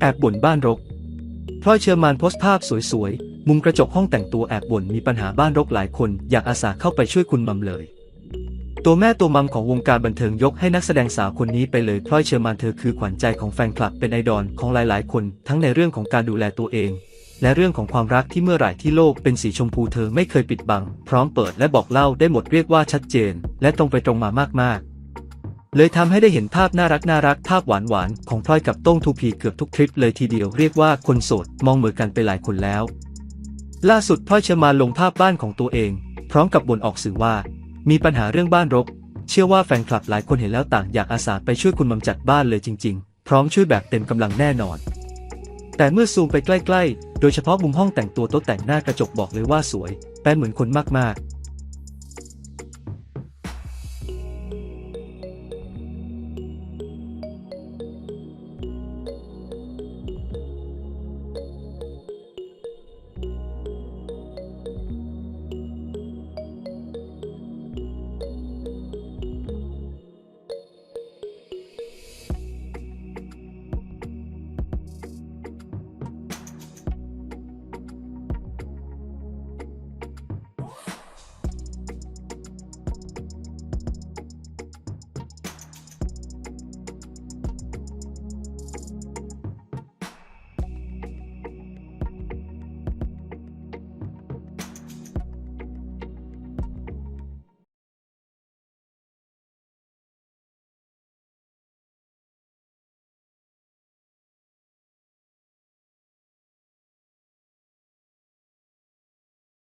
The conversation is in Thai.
แอบบ่นบ้านรกพลอยเชอร์มานโพสต์ภาพสวยๆ มุมกระจกห้องแต่งตัวแอบบ่นมีปัญหาบ้านรกหลายคนอยากอาสาเข้าไปช่วยคุณมัมเลย ตัวแม่ตัวมัมของวงการบันเทิงยกให้นักแสดงสาวคนนี้ไปเลยพลอยเชอร์มานเธอคือขวัญใจของแฟนคลับเป็นไอดอลของหลายๆ คนทั้งในเรื่องของการดูแลตัวเอง และเรื่องของความรักที่เมื่อไหร่ที่โลกเป็นสีชมพูเธอไม่เคยปิดบัง พร้อมเปิดและบอกเล่าได้หมดเรียกว่าชัดเจน และตรงไปตรงมามากๆ เลยทำให้ได้เห็นภาพน่ารักน่ารักภาพหวานหวานของพลอยกับโต้งทูพีเกือบทุกทริปเลยทีเดียวเรียกว่าคนโสดมองเหมือนกันไปหลายคนแล้ว ล่าสุดพลอยเชมาลงภาพบ้านของตัวเอง พร้อมกับบ่นออกสื่อว่า มีปัญหาเรื่องบ้านรก เชื่อว่าแฟนคลับหลายคนเห็นแล้วต่างอยากอาสาไปช่วยคุณมัมจัดบ้านเลยจริง ๆ พร้อมช่วยแบบเต็มกำลังแน่นอน แต่เมื่อซูมไปใกล้ ๆ โดยเฉพาะมุมห้องแต่งตัวโต๊ะแต่งหน้ากระจกบอกเลยว่าสวยแปลเหมือนคนมากๆ